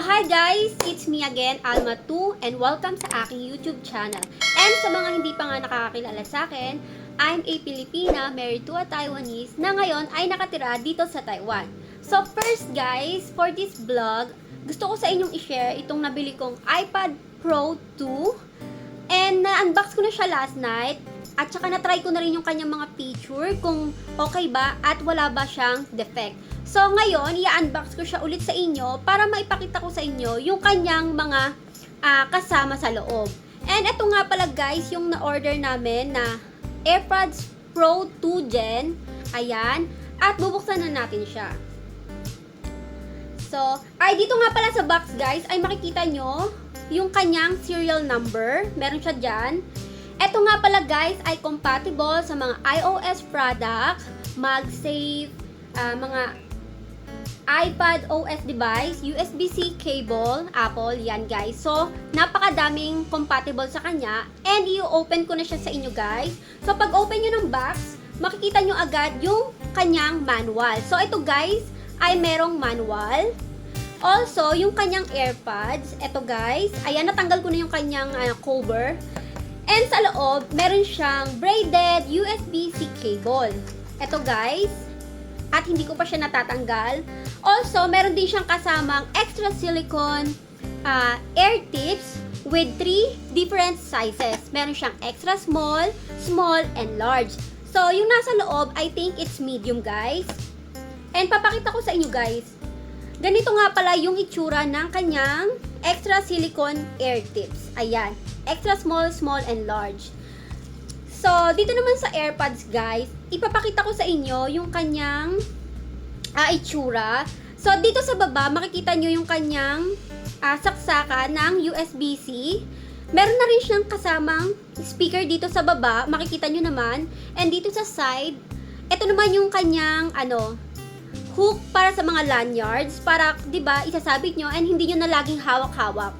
hi guys! It's me again, Alma2, and welcome sa aking YouTube channel. And sa mga hindi pa nga nakakakilala sa akin, I'm a Filipina married to a Taiwanese na ngayon ay nakatira dito sa Taiwan. So first guys, for this vlog, gusto ko sa inyong i-share itong nabili kong iPad Pro 2. And na-unbox ko na siya last night. At saka na-try ko na rin yung kanyang mga feature kung okay ba at wala ba siyang defect. So ngayon, i-unbox ko siya ulit sa inyo para maipakita ko sa inyo yung kanyang mga ah, kasama sa loob. And ito nga pala guys, yung na-order namin na AirPods Pro 2 Gen. Ayan. At bubuksan na natin siya. So, ay dito nga pala sa box guys, ay makikita nyo yung kanyang serial number. Meron siya dyan. Ito nga pala guys ay compatible sa mga iOS product, MagSafe, ah, mga iPad OS device, USB-C cable, Apple, yan guys. So, napakadaming compatible sa kanya and i-open ko na siya sa inyo guys. So, pag open nyo ng box, makikita nyo agad yung kanyang manual. So, ito guys ay merong manual. Also, yung kanyang AirPods, ito guys, ayan, natanggal ko na yung kanyang ah, cover. And sa loob, meron siyang braided USB-C cable. Ito guys, at hindi ko pa siya natatanggal. Also, meron din siyang kasamang extra silicone ah, air tips with three different sizes. Meron siyang extra small, small, and large. So, yung nasa loob, I think it's medium guys. And papakita ko sa inyo guys. Ganito nga pala yung itsura ng kanyang extra silicone air tips. Ayan. Extra small, small, and large. So, dito naman sa AirPods, guys, ipapakita ko sa inyo yung kanyang ah, itsura. So, dito sa baba, makikita nyo yung kanyang ah, saksaka ng USB-C. Meron na rin siyang kasamang speaker dito sa baba, makikita nyo naman. And dito sa side, ito naman yung kanyang, ano, hook para sa mga lanyards, para, di ba, isasabit nyo and hindi nyo na laging hawak-hawak.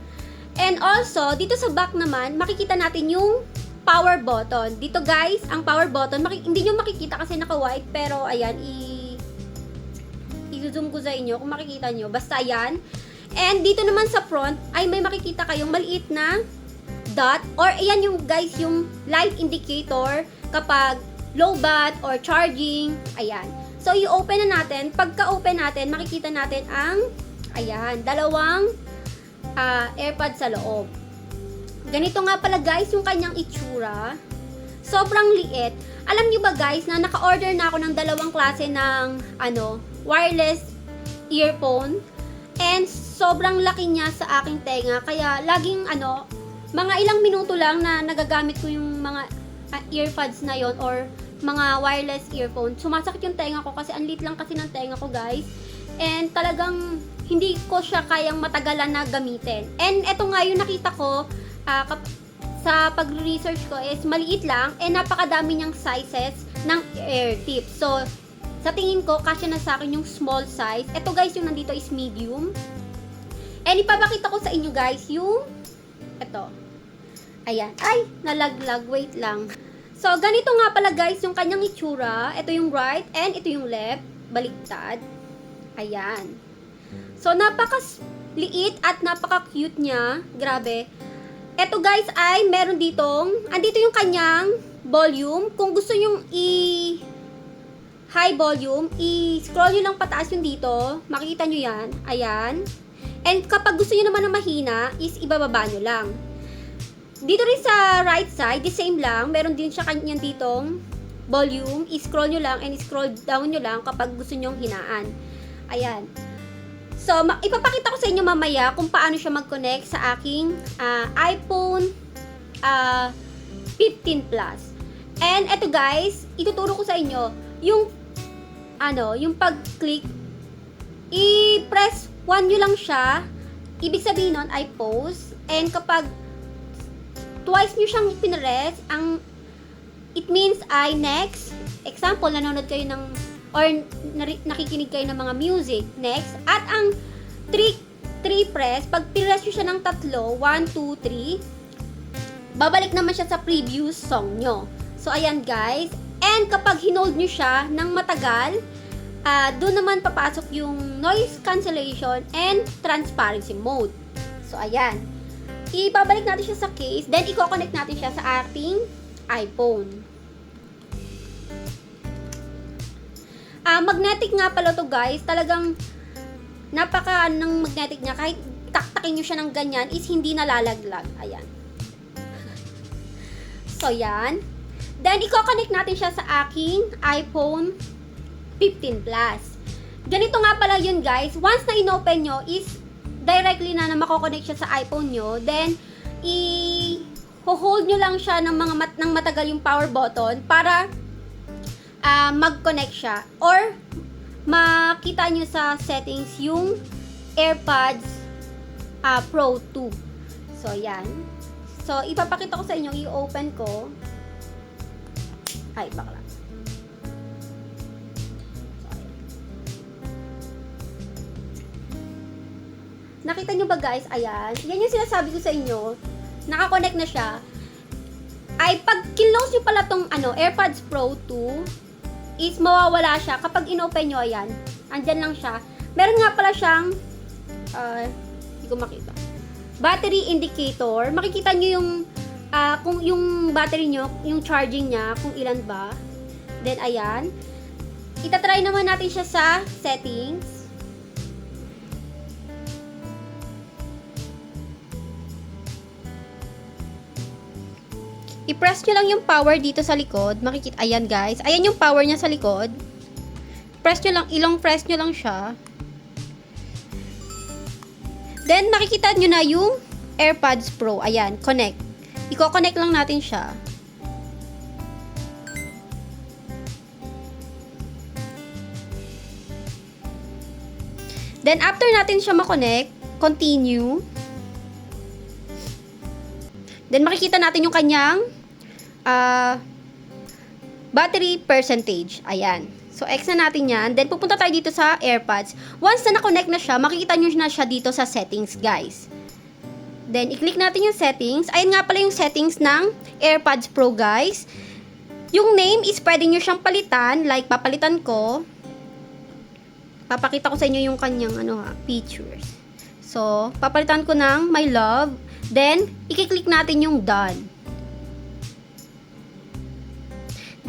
And also, dito sa back naman, makikita natin yung power button. Dito guys, ang power button, maki- hindi nyo makikita kasi naka-white, pero ayan, i- i-zoom ko sa inyo kung makikita nyo. Basta ayan. And dito naman sa front, ay may makikita kayong maliit na dot, or ayan yung guys, yung light indicator kapag low bat or charging, ayan. So, i-open na natin. Pagka-open natin, makikita natin ang, ayan, dalawang ah, AirPods sa loob. Ganito nga pala guys yung kanyang itsura. Sobrang liit. Alam nyo ba guys na naka-order na ako ng dalawang klase ng ano, wireless earphone. And sobrang laki niya sa aking tenga. Kaya laging ano, mga ilang minuto lang na nagagamit ko yung mga ah, earpods na yon or mga wireless earphone. Sumasakit yung tenga ko kasi ang liit lang kasi ng tenga ko guys. And talagang hindi ko siya kayang matagalan na gamitin. And eto nga yung nakita ko kap- sa pag-research ko is maliit lang and napakadami niyang sizes ng air tip. So, sa tingin ko, kasya na sa akin yung small size. Ito guys, yung nandito is medium. And ipapakita ko sa inyo guys yung ito. Ayan. Ay, nalaglag. Wait lang. So, ganito nga pala guys yung kanyang itsura. Ito yung right and ito yung left. Baligtad. Ayan. So, napaka-liit at napaka-cute niya. Grabe. Ito guys ay meron ditong, andito yung kanyang volume. Kung gusto nyong i high volume, i-scroll nyo lang pataas yung dito. Makikita nyo yan. Ayan. And kapag gusto nyo naman na mahina, is ibababa nyo lang. Dito rin sa right side, the same lang. Meron din siya kanyang ditong volume. I-scroll nyo lang and i-scroll down nyo lang kapag gusto nyong hinaan. Ayan. So, ipapakita ko sa inyo mamaya kung paano siya mag-connect sa aking ah, iPhone ah, 15 Plus. And eto guys, ituturo ko sa inyo yung ano, yung pag-click i-press 1 nyo lang siya. Ibig sabihin nun ay pause. And kapag twice nyo siyang pinress, ang it means ay next. Example, nanonood kayo ng or nakikinig kayo ng mga music. Next. At ang 3 3 press, pag pinress nyo siya ng tatlo, 1, 2, 3, babalik naman siya sa previous song nyo. So, ayan guys. And kapag hinold nyo siya ng matagal, ah doon naman papasok yung noise cancellation and transparency mode. So, ayan. Ibabalik natin siya sa case, then i-connect natin siya sa ating iPhone. Ah, magnetic nga pala to guys. Talagang napaka ng magnetic niya. Kahit taktakin nyo siya ng ganyan, is hindi nalalaglag. Ayan. So, yan. Then, i-connect natin siya sa aking iPhone 15 Plus. Ganito nga pala yun guys. Once na inopen nyo is directly na na makokonect siya sa iPhone nyo. Then, i hold nyo lang siya ng mga mat ng matagal yung power button para ah, mag-connect siya. Or, makita nyo sa settings yung AirPods ah, Pro 2. So, yan. So, ipapakita ko sa inyo, i-open ko. Ay, bakla. Nakita nyo ba guys? Ayan. Yan yung sinasabi ko sa inyo. Nakakonect na siya. Ay, pag kinlose nyo pala tong ano, AirPods Pro 2, is mawawala siya kapag inopen nyo, ayan. Andyan lang siya. Meron nga pala siyang, ah, hindi ko makita. Battery indicator. Makikita nyo yung, ah, kung yung battery nyo, yung charging niya, kung ilan ba. Then, ayan. Itatry naman natin siya sa settings. I-press nyo lang yung power dito sa likod. Makikita, ayan guys. Ayan yung power niya sa likod. Press nyo lang, ilong press nyo lang siya. Then, makikita nyo na yung AirPods Pro. Ayan, connect. Iko-connect lang natin siya. Then, after natin siya makonect, continue. Then, makikita natin yung kanyang ah, battery percentage. Ayan. So, X na natin yan. Then, pupunta tayo dito sa AirPods. Once na na-connect na siya, makikita nyo na siya dito sa settings, guys. Then, i-click natin yung settings. Ayun nga pala yung settings ng AirPods Pro, guys. Yung name is pwede nyo siyang palitan. Like, papalitan ko. Papakita ko sa inyo yung kanyang ano ha, features. So, papalitan ko ng My Love. Then, i-click natin yung Done.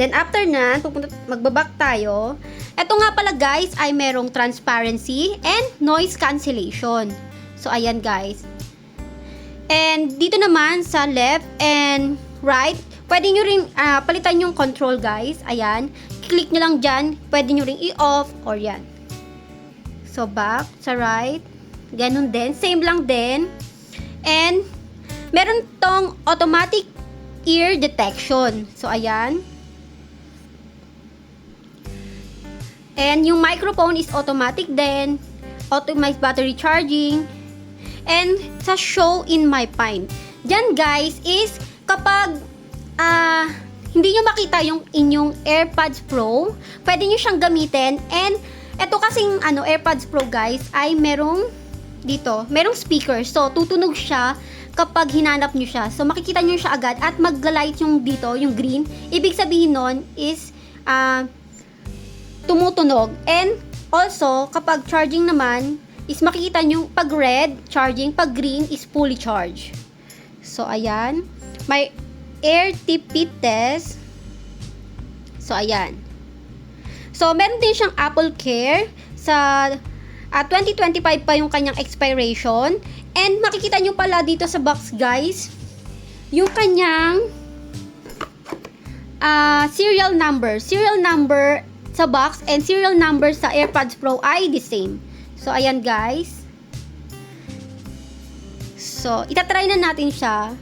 Then, after na, pupunta, magbaback tayo. Ito nga pala guys, ay merong transparency and noise cancellation. So, ayan guys. And dito naman sa left and right, pwede nyo rin ah, palitan yung control guys. Ayan. Click nyo lang dyan. Pwede nyo rin i-off or yan. So, back sa right. Ganun din. Same lang din. And, meron tong automatic ear detection. So, ayan. And yung microphone is automatic din. Automatic battery charging. And sa show in my pine. Diyan guys is kapag ah hindi nyo makita yung inyong AirPods Pro, pwede nyo siyang gamitin. And eto kasing ano, AirPods Pro guys ay merong dito, merong speaker. So, tutunog siya kapag hinanap nyo siya. So, makikita nyo siya agad at mag-light yung dito, yung green. Ibig sabihin nun is ah tumutunog. And also, kapag charging naman, is makikita nyo pag red, charging, pag green is fully charged. So, ayan. May air tipid test. So, ayan. So, meron din siyang Apple Care sa ah, 2025 pa yung kanyang expiration. And makikita nyo pala dito sa box, guys, yung kanyang ah, serial number. Serial number sa box and serial number sa AirPods Pro ay the same. So, ayan guys. So, itatry na natin siya.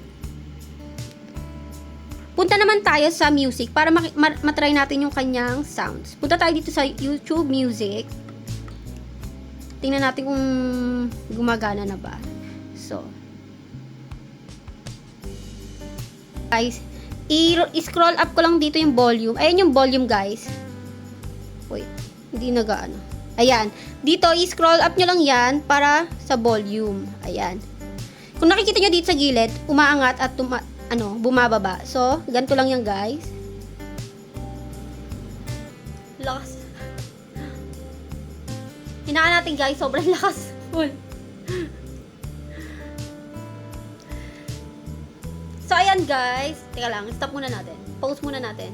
Punta naman tayo sa music para maki- ma- matry natin yung kanyang sounds. Punta tayo dito sa YouTube Music. Tingnan natin kung gumagana na ba. So, guys, i-scroll up ko lang dito yung volume. Ayan yung volume, guys. Wait, hindi nagaano. Ayan. Dito, i-scroll up nyo lang yan para sa volume. Ayan. Kung nakikita nyo dito sa gilid, umaangat at tuma- ano, bumababa. So, ganito lang yan, guys. Lakas. Hinaan natin guys, sobrang lakas. Full. So, ayan guys. Teka lang, stop muna natin. Pause muna natin.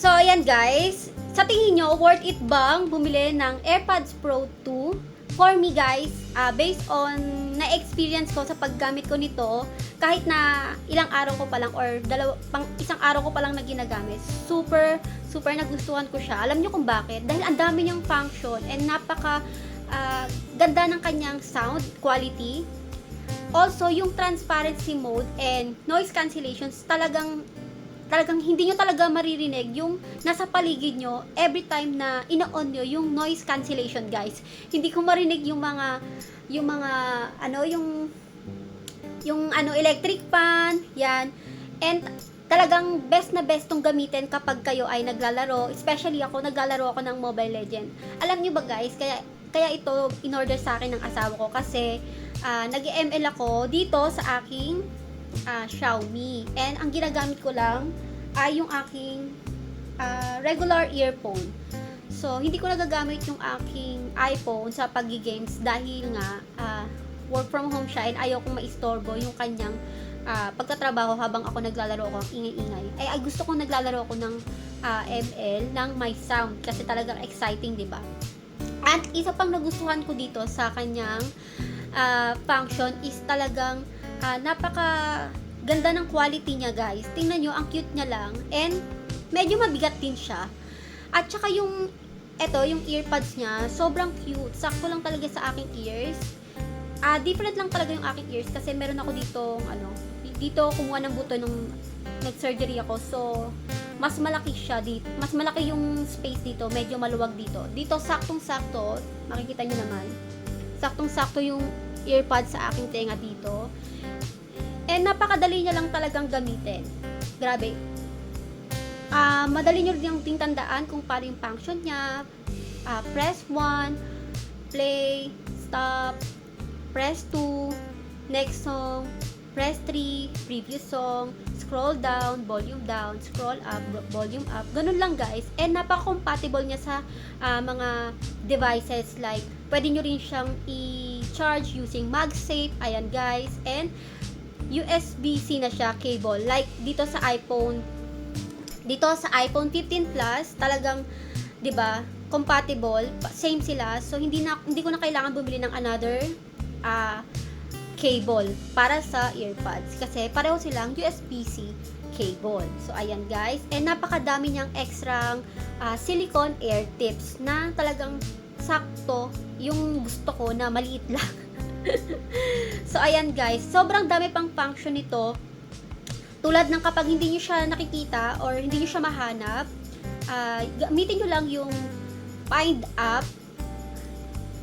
So, ayan guys. Sa tingin nyo, worth it bang bumili ng AirPods Pro 2? For me guys, ah, based on na-experience ko sa paggamit ko nito, kahit na ilang araw ko pa lang or dalaw, pang isang araw ko pa lang na ginagamit, super, super nagustuhan ko siya. Alam nyo kung bakit? Dahil ang dami niyang function and napaka ah, ganda ng kanyang sound quality. Also, yung transparency mode and noise cancellations talagang talagang hindi nyo talaga maririnig yung nasa paligid nyo every time na ina-on nyo yung noise cancellation guys. Hindi ko marinig yung mga yung mga ano yung yung ano electric fan, yan. And talagang best na best tong gamitin kapag kayo ay naglalaro, especially ako naglalaro ako ng Mobile Legend. Alam niyo ba guys, kaya kaya ito in-order sa akin ng asawa ko kasi ah, nag-ML ako dito sa aking ah, Xiaomi. And ang ginagamit ko lang ay yung aking ah, regular earphone. So, hindi ko nagagamit yung aking iPhone sa pag-games dahil nga ah, work from home siya and ayaw kong maistorbo yung kanyang ah, pagtatrabaho habang ako naglalaro ako ang ingay-ingay. Ay, ay gusto kong naglalaro ako ng ah, ML ng my sound kasi talagang exciting, 'di ba? At isa pang nagustuhan ko dito sa kanyang ah, function is talagang ah, napaka ganda ng quality niya guys. Tingnan nyo, ang cute niya lang. And medyo mabigat din siya. At saka yung eto, yung earpods niya, sobrang cute. Sakto lang talaga sa aking ears. Ah, different lang talaga yung aking ears kasi meron ako dito ano, dito kumuha ng buto nung nag-surgery ako. So, mas malaki siya dito. Mas malaki yung space dito, medyo maluwag dito. Dito saktong-sakto, makikita niyo naman. Saktong-sakto yung earpods sa aking tenga dito. And napakadali niya lang talagang gamitin. Grabe. Ah, madali niyo rin yung tandaan kung paano yung function niya. Ah, press 1, play, stop, press 2, next song, press 3, previous song, scroll down, volume down, scroll up, volume up. Ganun lang guys. And napaka-compatible niya sa ah, mga devices like pwede nyo rin siyang i-charge using MagSafe. Ayan guys. And USB-C na siya cable. Like dito sa iPhone dito sa iPhone 15 Plus, talagang 'di ba, compatible, pa- same sila. So hindi na hindi ko na kailangan bumili ng another ah cable para sa earbuds kasi pareho silang USB-C cable. So ayan guys, and napakadami niyang extra silicone ear tips na talagang sakto yung gusto ko na maliit lang. so ayan guys, sobrang dami pang function nito. Tulad ng kapag hindi nyo siya nakikita or hindi nyo siya mahanap, ah, gamitin nyo lang yung Find app,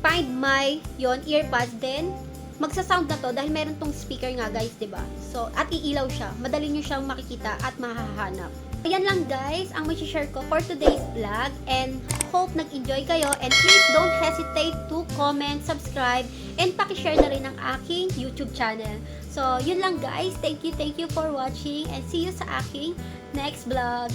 Find My, yon earbuds, then magsa-sound na to dahil meron tong speaker nga guys, ba? So, at iilaw siya. Madali nyo siyang makikita at mahahanap. Ayan lang guys, ang share ko for today's vlog and hope nag-enjoy kayo and please don't hesitate to comment, subscribe, and pakishare na rin ang aking YouTube channel. So, yun lang guys. Thank you, thank you for watching and see you sa aking next vlog.